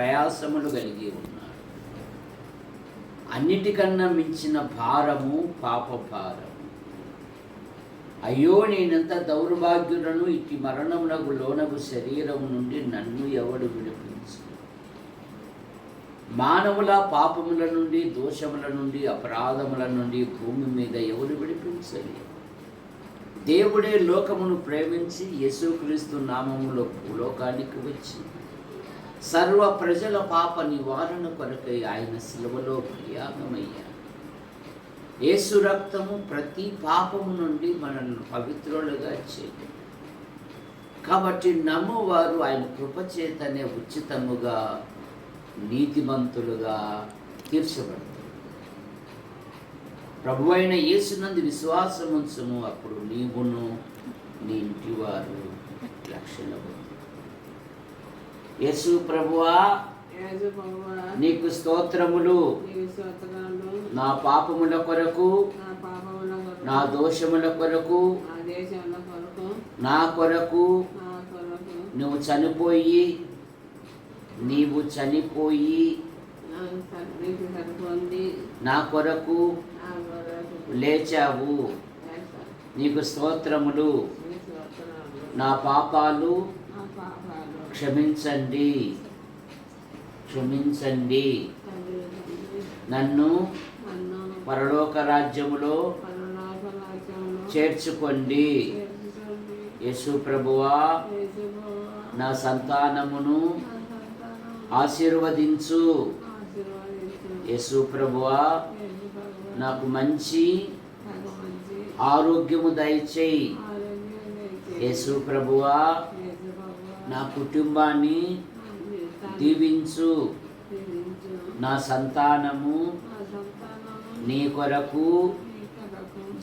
ప్రయాసములు కలిగి ఉన్నాడు అన్నిటికన్నా మించిన భారము పాప భారము అయ్యో నేనంత దౌర్భాగ్యులను ఇట్టి మరణమునకు లోనగు శరీరం నుండి నన్ను ఎవడు విడిపించు మానవుల పాపముల నుండి దోషముల నుండి అపరాధముల నుండి భూమి మీద ఎవరు విడిపించలి దేవుడే లోకమును ప్రేమించి యేసుక్రీస్తు నామములో భూలోకానికి వచ్చింది. సర్వ ప్రజల పాప నివారణ కొరకై ఆయన శిలువలో బలియాగమయ్యారు యేసు రక్తము ప్రతి పాపము నుండి మనల్ని పవిత్రులుగా చేయదు కాబట్టి నమ్మువారు ఆయన కృపచేతనే ఉచితముగా నీతిమంతులుగా తీర్చబడతారు. ప్రభు అయిన యేసునందు విశ్వాసముంచము అప్పుడు నీవును నీ ఇంటివారు వారు రక్షణ యేసు ప్రభువా యేసు ప్రభువా, నీకు స్తోత్రములు. నా పాపముల కొరకు నా పాపముల కొరకు, నా దోషముల కొరకు నా కొరకు, నా కొరకు నా కొరకు, నువ్వు చనిపోయి నీవు చనిపోయి నా కొరకు లేచావు. నీకు స్తోత్రములు. నా పాపాలు క్షమించండి క్షమించండి నన్ను పరలోక రాజ్యములో చేర్చుకోండి చేర్చుకోండి. యేసు ప్రభువా నా సంతానమును ఆశీర్వదించు ఆశీర్వదించు. యేసు ప్రభువా నాకు మంచి ఆరోగ్యము దయచేయి యేసు యేసు ప్రభువా, నా కుటుంబాన్ని దీవించు. నా సంతానము నా కొరకు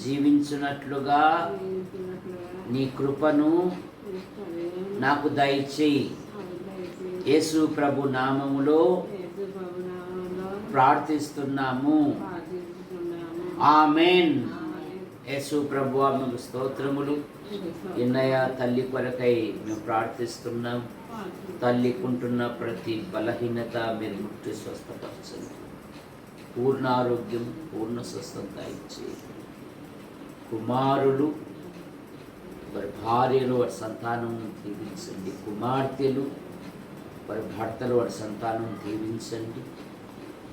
జీవించున్నట్లుగా జీవించినట్లుగా నీ కృపను నాకు దయచేయి. యేసు ప్రభు నామములో ప్రార్థిస్తున్నాము ఆమేన్. యేసు ప్రభు మీకు స్తోత్రములు. యేసు ఎన్నయ్య తల్లి కొరకై మేము ప్రార్థిస్తున్నాం. తల్లికుంటున్న ప్రతి బలహీనత మీరు ముట్టి స్వస్థపరచండి. పూర్ణ ఆరోగ్యం పూర్ణ స్వస్థత ఇచ్చి. కుమారులు వారి భార్యలు వారి సంతానం దీవించండి. కుమార్తెలు వారి భర్తలు వారి సంతానం దీవించండి.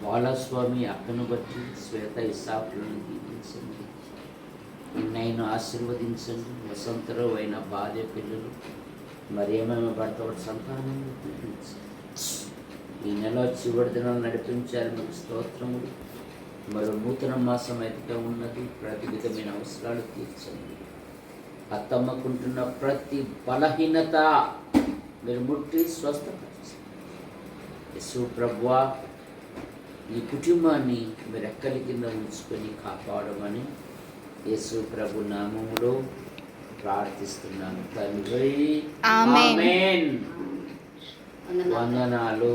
బాలస్వామి అక్కను బట్టి శ్వేత ఇసాకులను దీవించండి. నిన్నైనా ఆశీర్వదించండి. వసంతరావు అయిన బాధ పిల్లలు మరి ఏమేమి భర్త సంతానం ఈ నెల చివరి దినాలు నడిపించాలి. మీకు స్తోత్రములు. మరో నూతన మాసం అయితే ఉన్నది. ప్రతి విధమైన అవసరాలు తీర్చండి. అత్తమ్మకుంటున్న ప్రతి బలహీనత మీరు ముట్టి స్వస్థపరచండి. యశు ప్రభువా ఈ కుటుంబాన్ని మీరు ఎక్కడి కింద ఉంచుకొని కాపాడమని యేసు ప్రభు నామములో ప్రార్థిస్తున్నాను తండ్రి వందనాలు.